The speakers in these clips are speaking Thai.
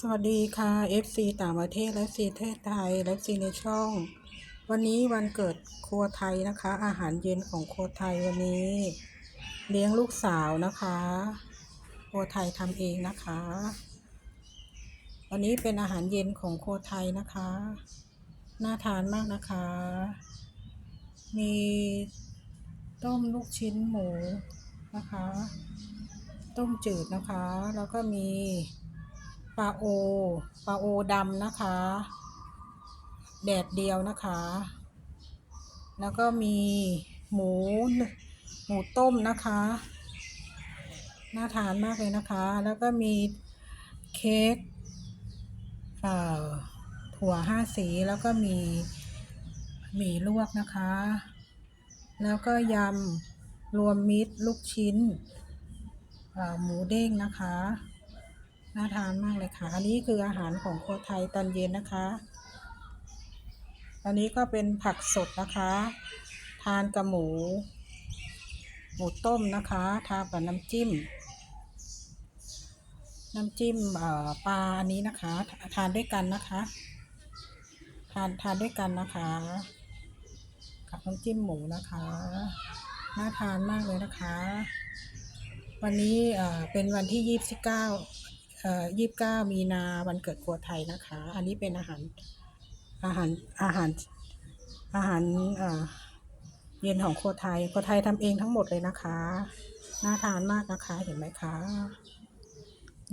สวัสดีค่ะ FC ต่างประเทศและ FC ประเทศไทยและ FC ในช่อง วันนี้วันเกิดครัวไทยนะคะ อาหารเย็นของครัวไทยวันนี้ เลี้ยงลูกสาวนะคะ ครัวไทยทำเองนะคะ วันนี้เป็นอาหารเย็นของครัวไทยนะคะ น่าทานมากนะคะ มีต้มลูกชิ้นหมูนะคะ ต้มจืดนะคะ แล้วก็มี ปลาโอปลาโอดำนะคะ แดดเดียวนะคะ แล้วก็มีหมูหมูต้มนะคะ น่าทานมากเลยนะคะ แล้วก็มีเค้กเอ่อถั่วห้าสีแล้วก็มีหมี่ลวกนะคะ แล้วก็ยำรวมมิตรลูกชิ้นหมูเด้งนะคะ น่าทานมากเลยค่ะ อันนี้คืออาหารของครัวไทยตอนเย็นนะคะ อันนี้ก็เป็นผักสดนะคะ ทานกับหมู หมูต้มนะคะทานกับน้ำจิ้ม น้ำจิ้มปลาอันนี้นะคะ ทานด้วยกันนะคะ ทานทานด้วยกันนะคะ กับน้ำจิ้มหมูนะคะ น่าทานมากเลยนะคะ วันนี้เป็นวันที่ยี่สิบเก้า ยี่สิบเก้ามีนาวันเกิดครัวไทยนะคะ อันนี้เป็นอาหารอาหารอาหารอาหารเย็นของครัวไทยครัวไทยทำเองทั้งหมดเลยนะคะ น่าทานมากนะคะเห็นไหมคะ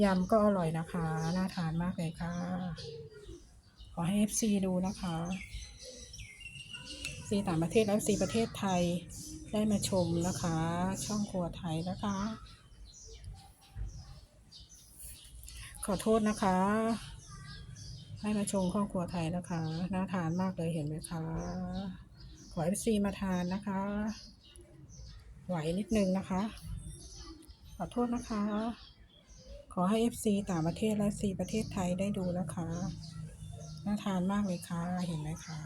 ยำก็อร่อยนะคะ น่าทานมากเลยค่ะ ขอให้ FC ดูนะคะซีต่างประเทศและซีประเทศไทยได้มาชมนะคะ ช่องครัวไทยนะคะ ขอโทษนะคะ ให้มาชมครอบครัวไทยนะคะ น่าทานมากเลยเห็นไหมคะ ขอ FC มาทานนะคะ ไหวนิดนึงนะคะ ขอโทษนะคะ ขอให้ FC ต่างประเทศและ FC ประเทศไทยได้ดูนะคะ น่าทานมากเลยค่ะ เห็นไหมคะ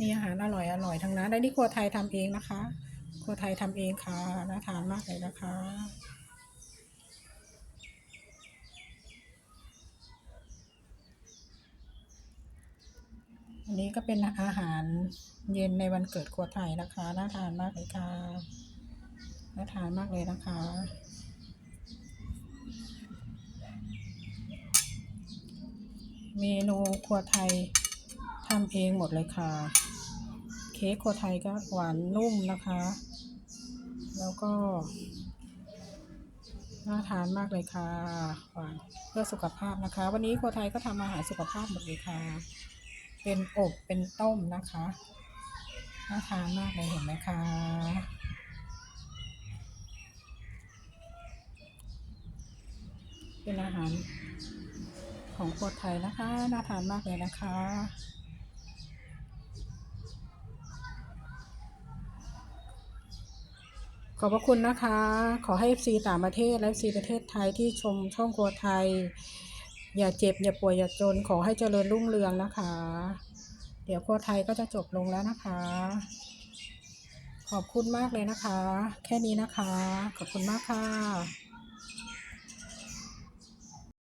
มีอาหารอร่อยอร่อยทั้งนั้นและนี่ครัวไทยทำเองนะคะ วไทยทำเองค่ะน่าทานมากเลยนะคะอันนี้ก็เป็นอาหารเย็นในวันเกิดครัวไทยนะคะน่าทานมากเลยค่ะน่าทานมากเลยนะคะเมนูครัวไทยทำเองหมดเลยค่ะ เค้กครัวไทยก็หวานนุ่มนะคะ แล้วก็น่าทานมากเลยค่ะหวานเพื่อสุขภาพนะคะ วันนี้ครัวไทยก็ทำอาหารสุขภาพหมดเลยค่ะ เป็นอบเป็นต้มนะคะน่าทานมากเลยเห็นไหมคะเป็นอาหารของครัวไทยนะคะน่าทานมากเลยนะคะ ขอบพระคุณนะคะ ขอให้ FC ต่างประเทศและ FC ประเทศไทยที่ชมช่องครัวไทย อย่าเจ็บ อย่าป่วย อย่าจน ขอให้เจริญรุ่งเรืองนะคะ เดี๋ยวครัวไทยก็จะจบลงแล้วนะคะ ขอบคุณมากเลยนะคะ แค่นี้นะคะ ขอบคุณมากค่ะ